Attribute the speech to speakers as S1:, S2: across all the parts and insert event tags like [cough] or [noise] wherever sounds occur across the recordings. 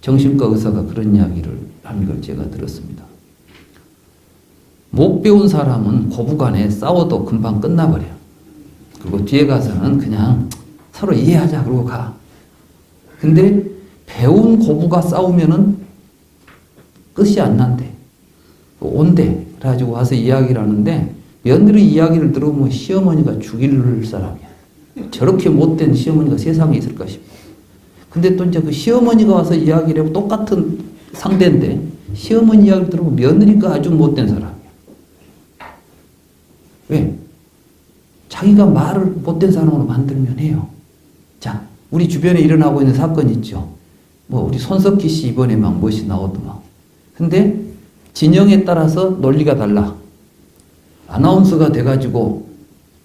S1: 정신과 의사가 그런 이야기를 하는 걸 제가 들었습니다. 못 배운 사람은 고부간에 싸워도 금방 끝나버려요. 그리고 뒤에 가서는 그냥 서로 이해하자 그러고 가. 근데 배운 고부가 싸우면은 끝이 안 난대. 온대. 그래가지고 와서 이야기를 하는데 며느리 이야기를 들어보면 시어머니가 죽일 사람이야. 저렇게 못된 시어머니가 세상에 있을까 싶어. 근데 또 이제 그 시어머니가 와서 이야기를 하고 똑같은 상대인데 시어머니 이야기를 들어보면 며느리가 아주 못된 사람이야. 왜? 자기가 말을 못된 사람으로 만들면 해요. 자, 우리 주변에 일어나고 있는 사건 있죠. 뭐 우리 손석희 씨 이번에 막 무엇이 나오더만. 근데 진영에 따라서 논리가 달라. 아나운서가 돼가지고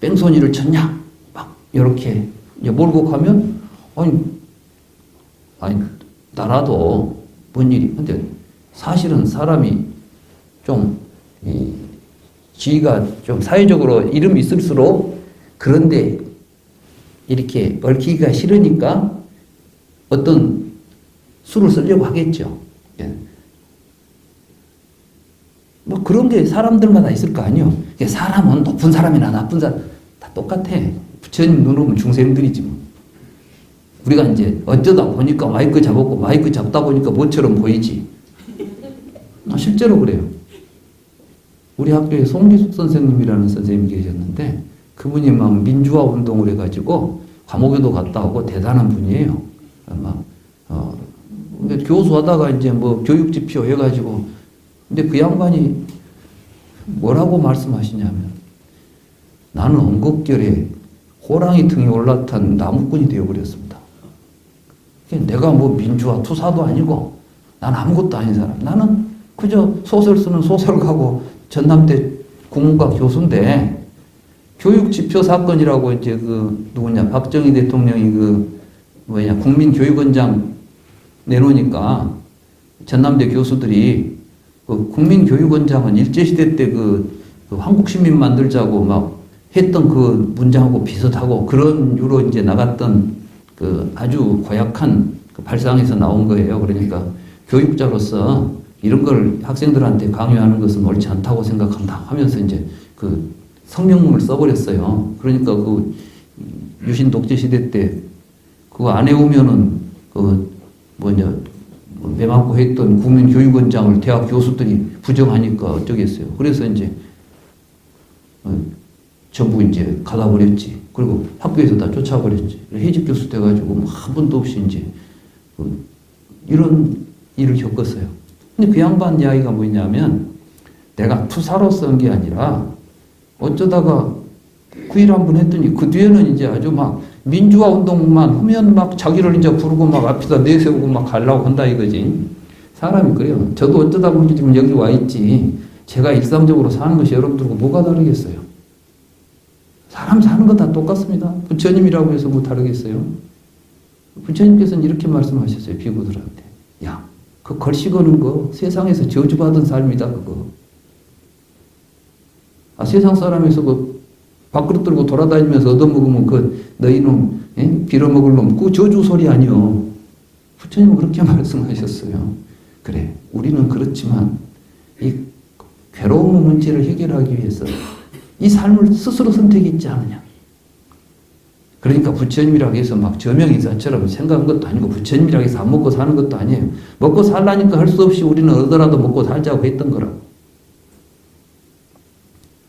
S1: 뺑소니를 쳤냐? 막 이렇게 몰고 가면 아니 아니 나라도 뭔 일이 근데 사실은 사람이 좀 이 지위가 좀 사회적으로 이름이 있을수록 그런데 이렇게 얽히기가 싫으니까 어떤 수를 쓰려고 하겠죠. 예. 뭐 그런 게 사람들마다 있을 거 아니요. 사람은 높은 사람이나 나쁜 사람 다 똑같아. 부처님 눈으로는 중생들이지 뭐. 우리가 이제 어쩌다 보니까 마이크 잡았고 마이크 잡다 보니까 뭐처럼 보이지. 아, 실제로 그래요. 우리 학교에 송기숙 선생님이라는 선생님이 계셨는데 그분이 막 민주화 운동을 해가지고 감옥에도 갔다 오고 대단한 분이에요. 막 어, 교수하다가 이제 뭐 교육 지표 해가지고 근데 그 양반이 뭐라고 말씀하시냐면 나는 언급결에 호랑이 등에 올라탄 나무꾼이 되어버렸습니다. 내가 뭐 민주화 투사도 아니고 난 아무것도 아닌 사람. 나는 그저 소설 쓰는 소설가고 전남대 국문과 교수인데 교육 지표 사건이라고 이제 그 누구냐 박정희 대통령이 그 뭐냐 국민교육원장 내놓으니까 전남대 교수들이 그 국민교육원장은 일제시대 때그 그 한국시민 만들자고 막 했던 그 문장하고 비슷하고 그런 유로 이제 나갔던 그 아주 고약한 그 발상에서 나온 거예요. 그러니까 교육자로서 이런 걸 학생들한테 강요하는 것은 옳지 않다고 생각한다 하면서 이제 그 성명문을 써버렸어요. 그러니까 그 유신 독재 시대 때 그거 안 해오면은 그 뭐냐 매맞고 했던 국민교육원장을 대학 교수들이 부정하니까 어쩌겠어요. 그래서 이제 어, 전부 이제 가다버렸지. 그리고 학교에서 다 쫓아버렸지. 해직 교수 돼가지고 뭐 한 번도 없이 이제 그 이런 일을 겪었어요. 근데 그 양반 이야기가 뭐냐면 내가 투사로 쓴 게 아니라 어쩌다가 그일한 번 했더니 그 뒤에는 이제 아주 막 민주화 운동만 하면 막 자기를 이제 부르고 막 앞에다 내세우고 막 가려고 한다 이거지. 사람이 그래요. 저도 어쩌다 보니 지금 여기 와 있지. 제가 일상적으로 사는 것이 여러분들과 뭐가 다르겠어요? 사람 사는 건다 똑같습니다. 부처님이라고 해서 뭐 다르겠어요? 부처님께서는 이렇게 말씀하셨어요. 비구들한테. 야, 그 걸씨 거는 거 세상에서 저주받은 삶이다 그거. 아, 세상 사람에서 그 밥그릇 들고 돌아다니면서 얻어먹으면 그 너희놈 예? 빌어먹을 놈 그 저주 소리 아니요. 부처님은 그렇게 [laughs] 말씀하셨어요. 그래 우리는 그렇지만 이 괴로운 문제를 해결하기 위해서 이 삶을 스스로 선택했지 않느냐. 그러니까 부처님이라고 해서 막 저명이사처럼 생각한 것도 아니고 부처님이라고 해서 안 먹고 사는 것도 아니에요. 먹고 살라니까 할 수 없이 우리는 얻어라도 먹고 살자고 했던 거라고.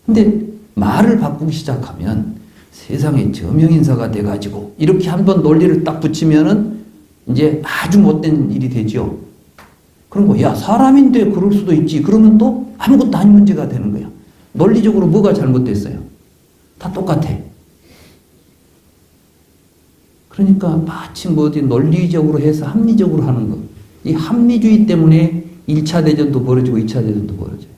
S1: 근데 말을 바꾸기 시작하면 세상에 저명인사가 돼가지고 이렇게 한번 논리를 딱 붙이면은 이제 아주 못된 일이 되죠. 그런 거, 야, 사람인데 그럴 수도 있지. 그러면 또 아무것도 아닌 문제가 되는 거야. 논리적으로 뭐가 잘못됐어요? 다 똑같아. 그러니까 마치 뭐 어디 논리적으로 해서 합리적으로 하는 거. 이 합리주의 때문에 1차 대전도 벌어지고 2차 대전도 벌어져요.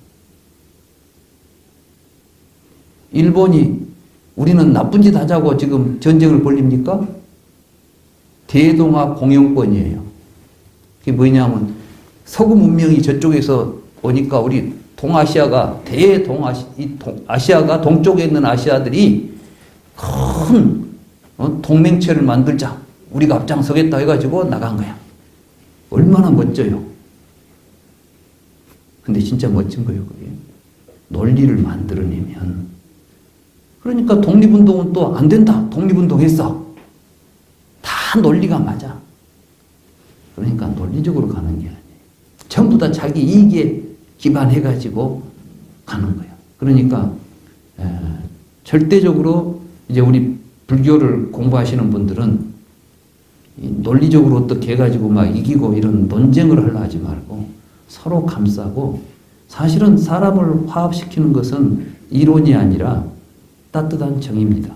S1: 일본이 우리는 나쁜 짓 하자고 지금 전쟁을 벌립니까? 대동아 공영권이에요. 그게 뭐냐면 서구 문명이 저쪽에서 오니까 우리 동아시아가 대동아시 이 아시아가 동쪽에 있는 아시아들이 큰 어, 동맹체를 만들자. 우리가 앞장서겠다 해가지고 나간 거야. 얼마나 멋져요. 근데 진짜 멋진 거예요, 그게. 논리를 만들어내면. 그러니까 독립운동은 또 안 된다. 독립운동 했어. 다 논리가 맞아. 그러니까 논리적으로 가는 게 아니에요. 전부 다 자기 이익에 기반해가지고 가는 거예요. 그러니까, 에, 절대적으로 이제 우리 불교를 공부하시는 분들은 이 논리적으로 어떻게 해가지고 막 이기고 이런 논쟁을 하려 하지 말고 서로 감싸고 사실은 사람을 화합시키는 것은 이론이 아니라 따뜻한 정입니다.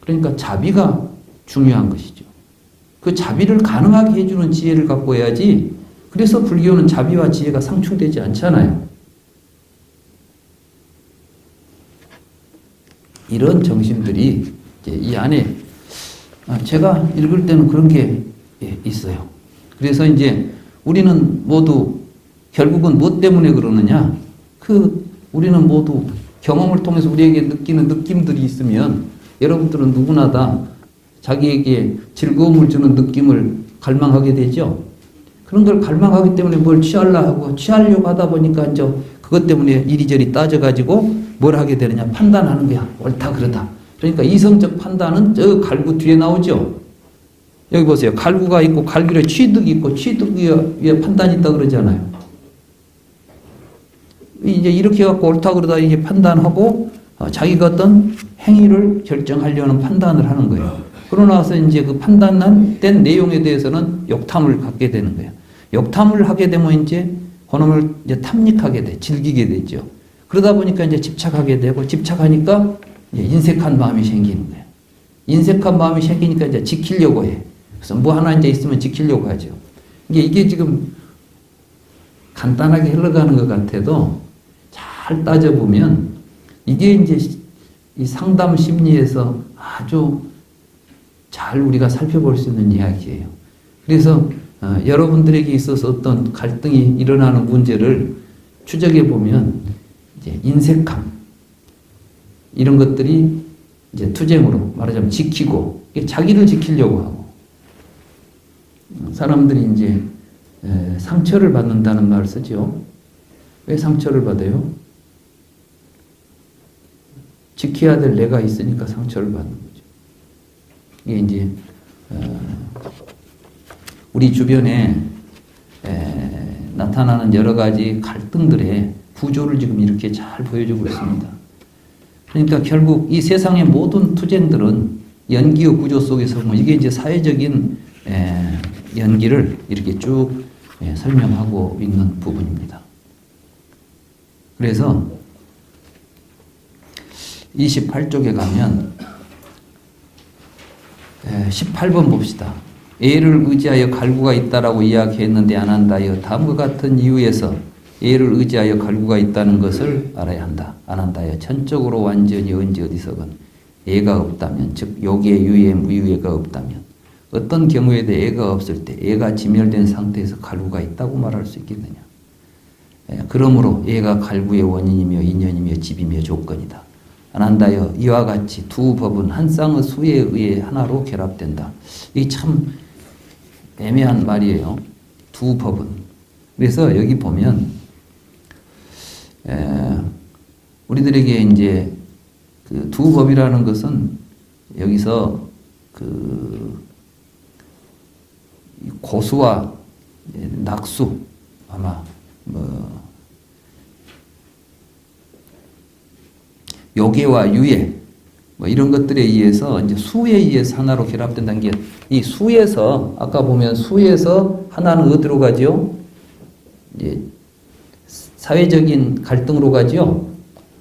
S1: 그러니까 자비가 중요한 것이죠. 그 자비를 가능하게 해주는 지혜를 갖고 해야지 그래서 불교는 자비와 지혜가 상충되지 않잖아요. 이런 정신들이 이 안에 아, 제가 읽을 때는 그런 게 예, 있어요. 그래서 이제 우리는 모두 결국은 무엇 때문에 그러느냐? 그 우리는 모두 경험을 통해서 우리에게 느끼는 느낌들이 있으면 여러분들은 누구나 다 자기에게 즐거움을 주는 느낌을 갈망하게 되죠. 그런 걸 갈망하기 때문에 뭘 취하려 하고 취하려고 하다 보니까 이제 그것 때문에 이리저리 따져가지고 뭘 하게 되느냐 판단하는 거야. 옳다 그러다. 그러니까 이성적 판단은 저 갈구 뒤에 나오죠. 여기 보세요. 갈구가 있고 갈구에 취득이 있고 취득 위에 판단이 있다 그러잖아요. 이제 이렇게 갖고 옳다 그러다 이게 판단하고 어, 자기가 어떤 행위를 결정하려는 판단을 하는 거예요 그러고 나서 이제 그 판단된 내용에 대해서는 욕탐을 갖게 되는 거예요 욕탐을 하게 되면 이제 그놈을 이제 탐닉하게 돼 즐기게 되죠 그러다 보니까 이제 집착하게 되고 집착하니까 인색한 마음이 생기는 거예요. 인색한 마음이 생기니까 이제 지키려고 해. 그래서 뭐 하나 이제 있으면 지키려고 하죠. 이게 이게 지금 간단하게 흘러가는 것 같아도 잘 따져보면 이게 이제 이 상담 심리에서 아주 잘 우리가 살펴볼 수 있는 이야기예요. 그래서 어, 여러분들에게 있어서 어떤 갈등이 일어나는 문제를 추적해 보면 이제 인색함 이런 것들이 이제 투쟁으로 말하자면 지키고 자기를 지키려고 하고 사람들이 이제 상처를 받는다는 말을 쓰죠. 왜 상처를 받아요? 지켜야 될 내가 있으니까 상처를 받는. 이게 이제 어, 우리 주변에 나타나는 여러 가지 갈등들의 구조를 지금 이렇게 잘 보여주고 있습니다. 그러니까 결국 이 세상의 모든 투쟁들은 연기의 구조 속에서 뭐 이게 이제 사회적인 연기를 이렇게 쭉 설명하고 있는 부분입니다. 그래서 28쪽에 가면 18번 봅시다. A를 의지하여 갈구가 있다라고 이야기했는데 안 한다여 다음과 같은 이유에서 A를 의지하여 갈구가 있다는 것을 알아야 한다. 안 한다여 전적으로 완전히 언제 어디서건 애가 없다면 즉 요기의 유예 무유예가 없다면 어떤 경우에도 애가 없을 때 애가 지멸된 상태에서 갈구가 있다고 말할 수 있겠느냐. 예, 그러므로 애가 갈구의 원인이며 인연이며 집이며 조건이다. 안 한다여 이와 같이 두 법은 한 쌍의 수에 의해 하나로 결합된다. 이참 애매한 말이에요. 두 법은. 그래서 여기 보면 에, 우리들에게 이제 그 두 법이라는 것은 여기서 그 고수와 낙수 아마 뭐 요계와 유예 뭐 이런 것들에 의해서 이제 수에 의해서 하나로 결합된다는 게 이 수에서 아까 보면 수에서 하나는 어디로 가죠? 이제 사회적인 갈등으로 가죠.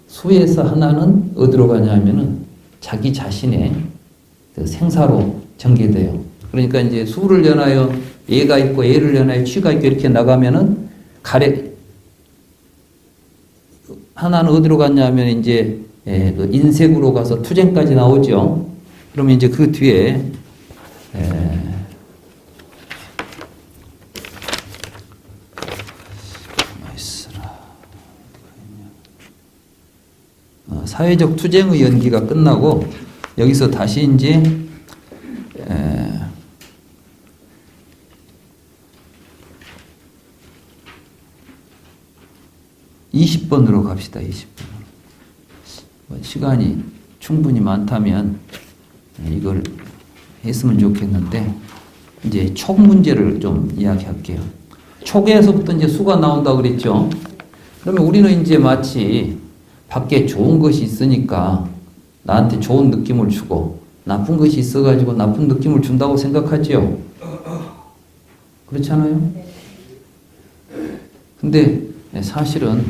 S1: 수에서 하나는 어디로 가냐면은 자기 자신의 그 생사로 전개돼요. 그러니까 이제 수를 연하여 예가 있고 예를 연하여 취가 있고 이렇게 나가면은 가래 하나는 어디로 갔냐면 이제 예, 그 인색으로 가서 투쟁까지 나오죠. 그러면 이제 그 뒤에 예. 뭐 어, 사회적 투쟁의 연기가 끝나고 여기서 다시 이제 예. 이십 번으로 갑시다. 20번. 시간이 충분히 많다면 이걸 했으면 좋겠는데 이제 촉 문제를 좀 이야기할게요. 촉에서부터 이제 수가 나온다 그랬죠. 그러면 우리는 이제 마치 밖에 좋은 것이 있으니까 나한테 좋은 느낌을 주고 나쁜 것이 있어가지고 나쁜 느낌을 준다고 생각하지요. 그렇잖아요. 근데 사실은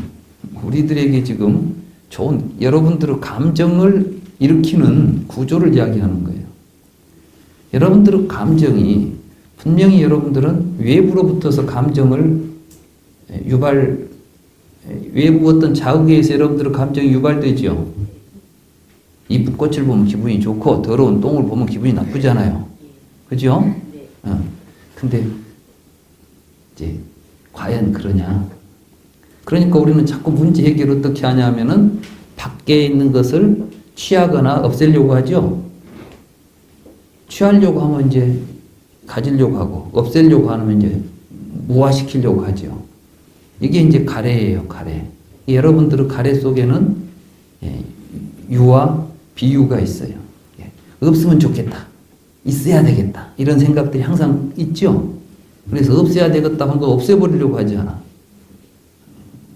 S1: 우리들에게 지금 좋은 여러분들의 감정을 일으키는 구조를 이야기하는 거예요. 여러분들의 감정이 분명히 여러분들은 외부로부터서 감정을 유발 외부 어떤 자극에 의해서 여러분들의 감정이 유발되죠. 이쁜 꽃을 보면 기분이 좋고 더러운 똥을 보면 기분이 나쁘잖아요. 그죠? 어. 근데 이제 과연 그러냐? 그러니까 우리는 자꾸 문제 해결 어떻게 하냐면은 밖에 있는 것을 취하거나 없애려고 하죠. 취하려고 하면 이제 가지려고 하고 없애려고 하면 이제 무화시키려고 하죠. 이게 이제 가래예요, 가래. 여러분들의 가래 속에는 예, 유와 비유가 있어요. 예, 없으면 좋겠다. 있어야 되겠다. 이런 생각들이 항상 있죠. 그래서 없애야 되겠다 하는 거 없애버리려고 하지 않아.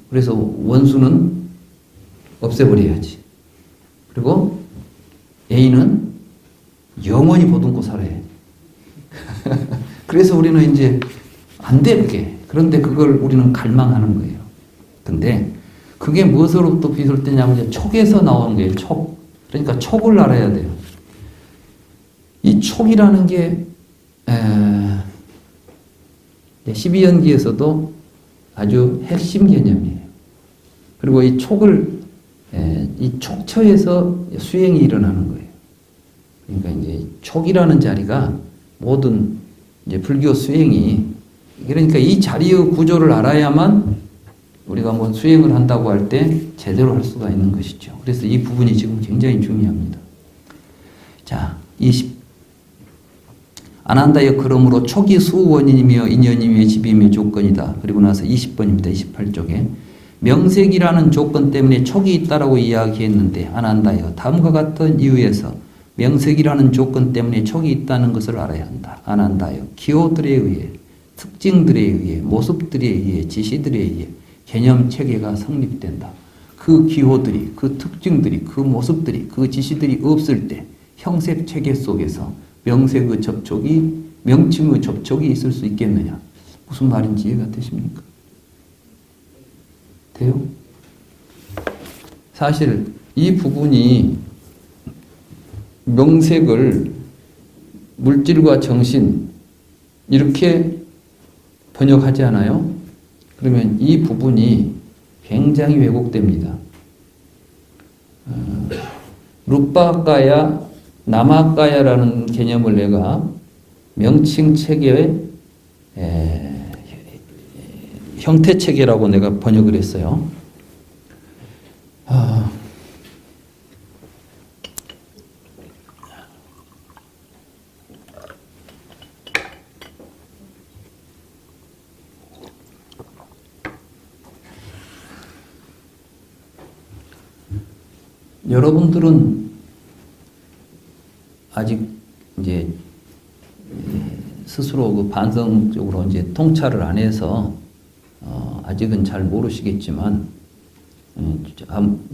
S1: 그래서 원수는 없애버려야지. 그리고 A는 영원히 보듬고 살아야 해. [laughs] 그래서 우리는 이제 안 돼, 그게. 그런데 그걸 우리는 갈망하는 거예요. 근데 그게 무엇으로부터 비롯되냐면 촉에서 나오는 거예요, 촉. 그러니까 촉을 알아야 돼요. 이 촉이라는 게, 에, 12연기에서도 아주 핵심 개념이에요. 그리고 이 촉을, 에, 이 촉처에서 수행이 일어나는 거예요. 그러니까 이제 촉이라는 자리가 모든 이제 불교 수행이 그러니까 이 자리의 구조를 알아야만 우리가 뭐 수행을 한다고 할 때 제대로 할 수가 있는 것이죠. 그래서 이 부분이 지금 굉장히 중요합니다. 자, 20. 안한다여 그러므로 초기 수원인이며 인연이며 집이며 조건이다. 그리고 나서 20번입니다. 28쪽에. 명색이라는 조건 때문에 촉이 있다라고 이야기했는데 안 한다여 다음과 같은 이유에서 명색이라는 조건 때문에 촉이 있다는 것을 알아야 한다. 안 한다여 기호들에 의해 특징들에 의해 모습들에 의해 지시들에 의해 개념 체계가 성립된다. 그 기호들이 그 특징들이 그 모습들이 그 지시들이 없을 때 형색 체계 속에서 명색의 접촉이 명칭의 접촉이 있을 수 있겠느냐? 무슨 말인지 이해가 되십니까? 돼요? 사실 이 부분이 명색을 물질과 정신 이렇게 번역하지 않아요? 그러면 이 부분이 굉장히 왜곡됩니다. 어, 루빠가야, 남아가야라는 개념을 내가 명칭 체계의 에, 형태 체계라고 내가 번역을 했어요. 아, 여러분들은 아직 이제 스스로 그 반성적으로 이제 통찰을 안 해서 어 아직은 잘 모르시겠지만 음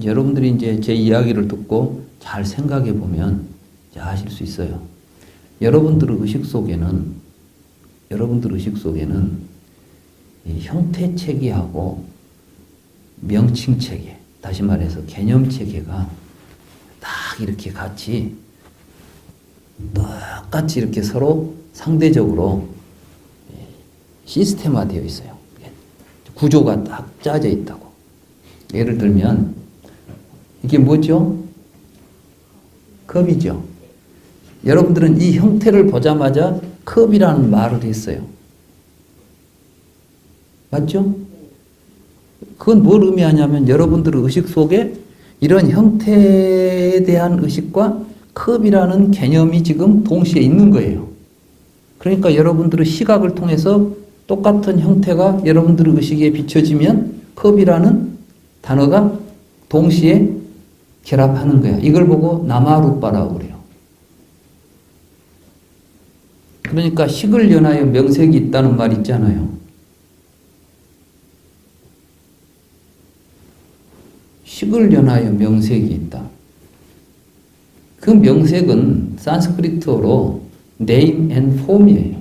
S1: 여러분들이 이제 제 이야기를 듣고 잘 생각해 보면 아실 수 있어요. 여러분들의 의식 속에는 여러분들 의식 속에는 형태 체계하고 명칭 체계, 다시 말해서 개념 체계가 딱 이렇게 같이 똑같이 이렇게 서로 상대적으로 시스템화 되어 있어요. 구조가 딱 짜져 있다고. 예를 들면 이게 뭐죠? 컵이죠. 여러분들은 이 형태를 보자마자 컵이라는 말을 했어요. 맞죠? 그건 뭘 의미하냐면 여러분들의 의식 속에 이런 형태에 대한 의식과 컵이라는 개념이 지금 동시에 있는 거예요. 그러니까 여러분들의 시각을 통해서 똑같은 형태가 여러분들의 의식에 비춰지면 컵이라는 단어가 동시에 결합하는 거야. 이걸 보고 나마루빠라고 그래요. 그러니까 식을 연하여 명색이 있다는 말 있잖아요. 식을 연하여 명색이 있다. 그 명색은 산스크리트어로 name and form이에요.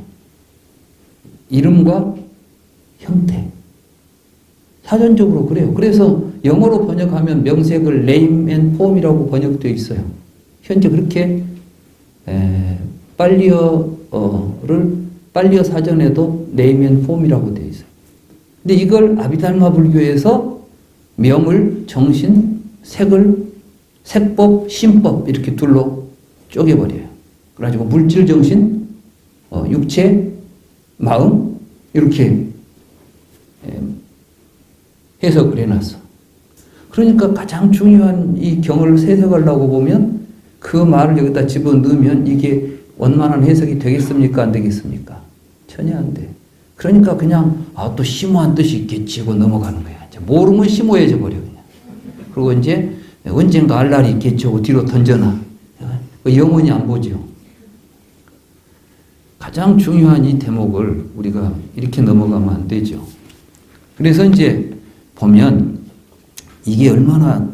S1: 이름과 형태. 사전적으로 그래요. 그래서 영어로 번역하면 명색을 name and form이라고 번역되어 있어요. 현재 그렇게 에, 빨리어를 빨리어 사전에도 name and form이라고 되어 있어요. 근데 이걸 아비달마 불교에서 명을 정신, 색을 색법, 신법 이렇게 둘로 쪼개버려요. 그래가지고 물질, 정신, 어, 육체, 마음 이렇게 예, 해석을 해놨어. 그러니까 가장 중요한 이 경을 해석하려고 보면 그 말을 여기다 집어넣으면 이게 원만한 해석이 되겠습니까? 안 되겠습니까? 전혀 안 돼. 그러니까 그냥 아, 또 심오한 뜻이 있겠지 하고 넘어가는 거야. 이제 모르면 심오해져 버려 그냥. 그리고 이제 언젠가 알 날이 있겠죠. 뒤로 던져놔. 그 영원히 안 보죠. 가장 중요한 이 대목을 우리가 이렇게 넘어가면 안 되죠. 그래서 이제 보면 이게 얼마나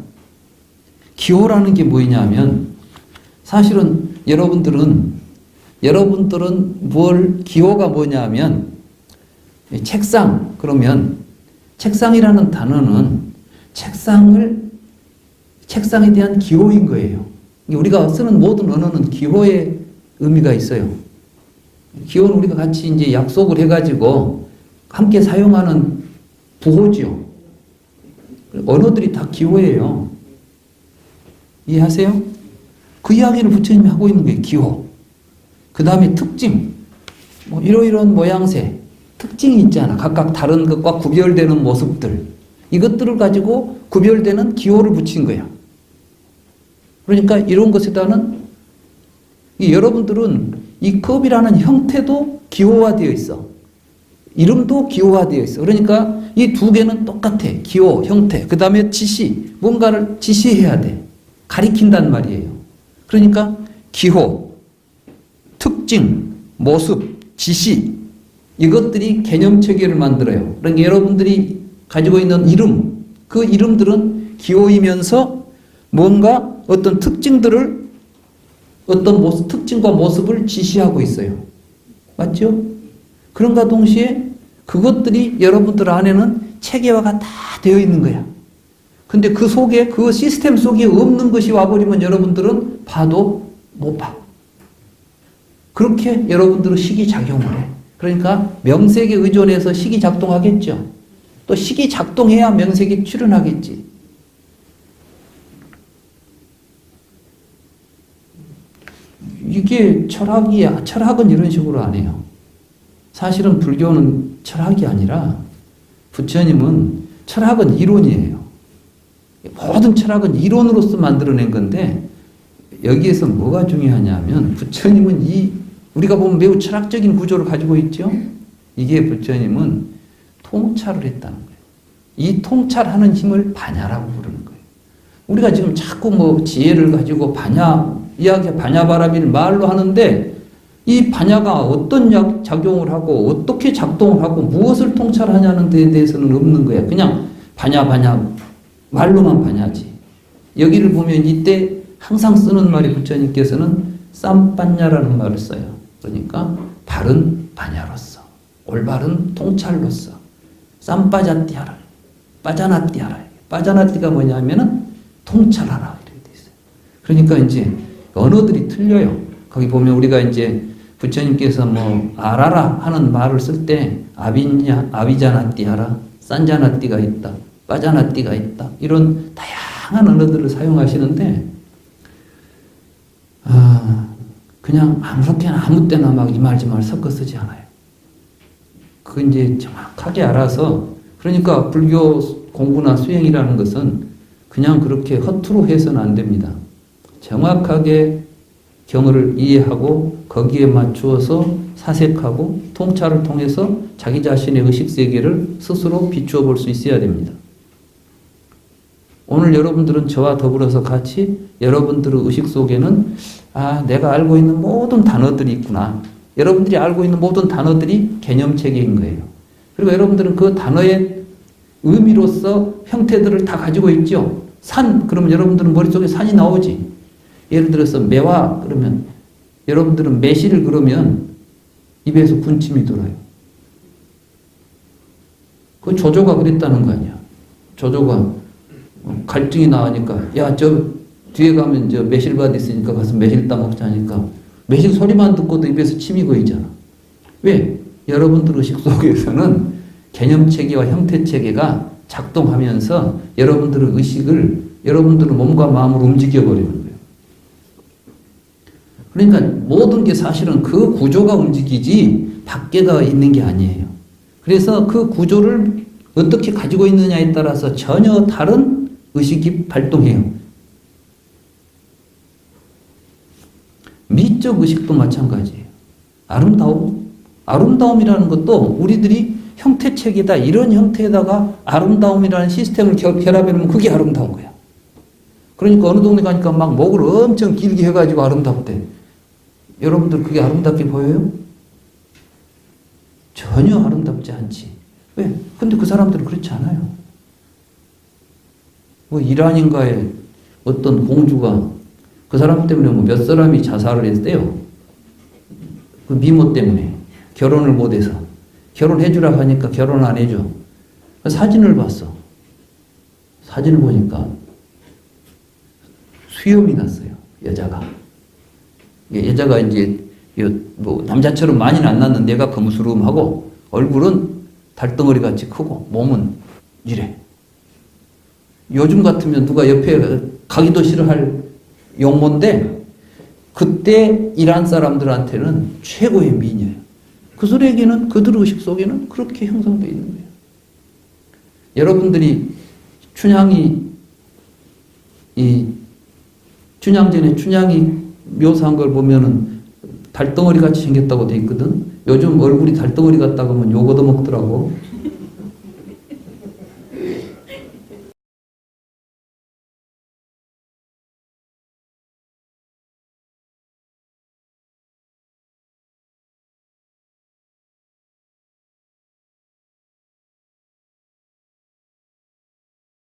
S1: 기호라는 게 뭐냐면 사실은 여러분들은 여러분들은 뭘 기호가 뭐냐면 책상 그러면 책상이라는 단어는 책상을 책상에 대한 기호인 거예요. 우리가 쓰는 모든 언어는 기호의 의미가 있어요. 기호는 우리가 같이 이제 약속을 해가지고 함께 사용하는 부호지요. 언어들이 다 기호예요. 이해하세요? 그 이야기를 부처님이 하고 있는 게 기호. 그 다음에 특징. 뭐 이러이러한 모양새. 특징이 있잖아. 각각 다른 것과 구별되는 모습들. 이것들을 가지고 구별되는 기호를 붙인 거야. 그러니까 이런 것에다는 여러분들은 이 컵이라는 형태도 기호화되어 있어. 이름도 기호화되어 있어. 그러니까 이 두 개는 똑같아. 기호, 형태. 그 다음에 지시. 뭔가를 지시해야 돼. 가리킨단 말이에요. 그러니까 기호, 특징, 모습, 지시. 이것들이 개념 체계를 만들어요. 그러니까 여러분들이 가지고 있는 이름, 그 이름들은 기호이면서 뭔가 어떤 특징들을 어떤 모습, 특징과 모습을 지시하고 있어요. 맞죠? 그런가 동시에 그것들이 여러분들 안에는 체계화가 다 되어 있는 거야. 근데 그 속에, 그 시스템 속에 없는 것이 와버리면 여러분들은 봐도 못 봐. 그렇게 여러분들은 식이 작용을 해. 그러니까 명색에 의존해서 식이 작동하겠죠. 또 식이 작동해야 명색이 출현하겠지. 이게 철학이야. 철학은 이런 식으로 안 해요. 사실은 불교는 철학이 아니라 부처님은 철학은 이론이에요. 모든 철학은 이론으로서 만들어낸 건데 여기에서 뭐가 중요하냐면 부처님은 이 우리가 보면 매우 철학적인 구조를 가지고 있죠. 이게 부처님은 통찰을 했다는 거예요. 이 통찰하는 힘을 반야라고 부르는 거예요. 우리가 지금 자꾸 뭐 지혜를 가지고 반야 이야기 반야바라비를 말로 하는데 이 반야가 어떤 작용을 하고 어떻게 작동을 하고 무엇을 통찰하냐는 데 대해서는 없는 거야. 그냥 반야 반야 말로만 반야지. 여기를 보면 이때 항상 쓰는 말이 부처님께서는 쌈반야라는 말을 써요. 그러니까 바른 반야로서 올바른 통찰로서 쌈빠자띠하라 빠자나띠하라 빠자나띠가 뭐냐면은 통찰하라 이렇게 돼 있어요. 그러니까 이제 언어들이 틀려요. 거기 보면 우리가 이제 부처님께서 뭐 알아라 하는 말을 쓸 때 아비냐 아비자나띠하라 산자나띠가 있다 빠자나띠가 있다 이런 다양한 언어들을 사용하시는데 아 그냥 아무렇게나 아무 때나 막 이말저말 섞어 쓰지 않아요. 그 이제 정확하게 알아서 그러니까 불교 공부나 수행이라는 것은 그냥 그렇게 허투루 해서는 안 됩니다. 정확하게 경을 이해하고 거기에 맞추어서 사색하고 통찰을 통해서 자기 자신의 의식 세계를 스스로 비추어 볼 수 있어야 됩니다. 오늘 여러분들은 저와 더불어서 같이 여러분들의 의식 속에는 아, 내가 알고 있는 모든 단어들이 있구나. 여러분들이 알고 있는 모든 단어들이 개념 체계인 거예요. 그리고 여러분들은 그 단어의 의미로서 형태들을 다 가지고 있죠. 산, 그러면 여러분들은 머릿속에 산이 나오지. 예를 들어서 매화, 그러면 여러분들은 매실 그러면 입에서 군침이 돌아요. 그 조조가 그랬다는 거 아니야. 조조가 어, 갈증이 나으니까 야 저 뒤에 가면 저 매실밭 있으니까 가서 매실 따먹자 하니까 매실 소리만 듣고도 입에서 침이 고이잖아. 왜? 여러분들 의식 속에서는 개념 체계와 형태 체계가 작동하면서 여러분들의 의식을 여러분들의 몸과 마음으로 움직여 버리는 거예요. 그러니까 모든 게 사실은 그 구조가 움직이지 밖에가 있는 게 아니에요. 그래서 그 구조를 어떻게 가지고 있느냐에 따라서 전혀 다른 의식이 발동해요. 미적 의식도 마찬가지예요. 아름다움. 아름다움이라는 것도 우리들이 형태체계다 이런 형태에다가 아름다움이라는 시스템을 결, 결합해놓으면 그게 아름다운 거야. 그러니까 어느 동네 가니까 막 목을 엄청 길게 해가지고 아름답대. 여러분들 그게 아름답게 보여요? 전혀 아름답지 않지. 왜? 근데 그 사람들은 그렇지 않아요. 뭐 이란인가의 어떤 공주가 그 사람 때문에 뭐 몇 사람이 자살을 했대요. 그 미모 때문에 결혼을 못해서 결혼해주라 하니까 결혼 안 해줘. 그 사진을 봤어. 사진을 보니까 수염이 났어요. 여자가. 이게 여자가 이제 요- 뭐 남자처럼 많이는 안 났는데 얘가 거무스름하고 얼굴은 달덩어리 같이 크고 몸은 이래. 요즘 같으면 누가 옆에 가기도 싫어할 용모인데 그때 이란 사람들한테는 최고의 미녀예요. 그들에게는 그들 의식 속에는 그렇게 형성되어 있는 거예요. 여러분들이 춘향이 이 춘향전에 춘향이 묘사한 걸 보면은 달덩어리 같이 생겼다고 돼 있거든. 요즘 얼굴이 달덩어리 같다고 하면 욕 얻어먹더라고.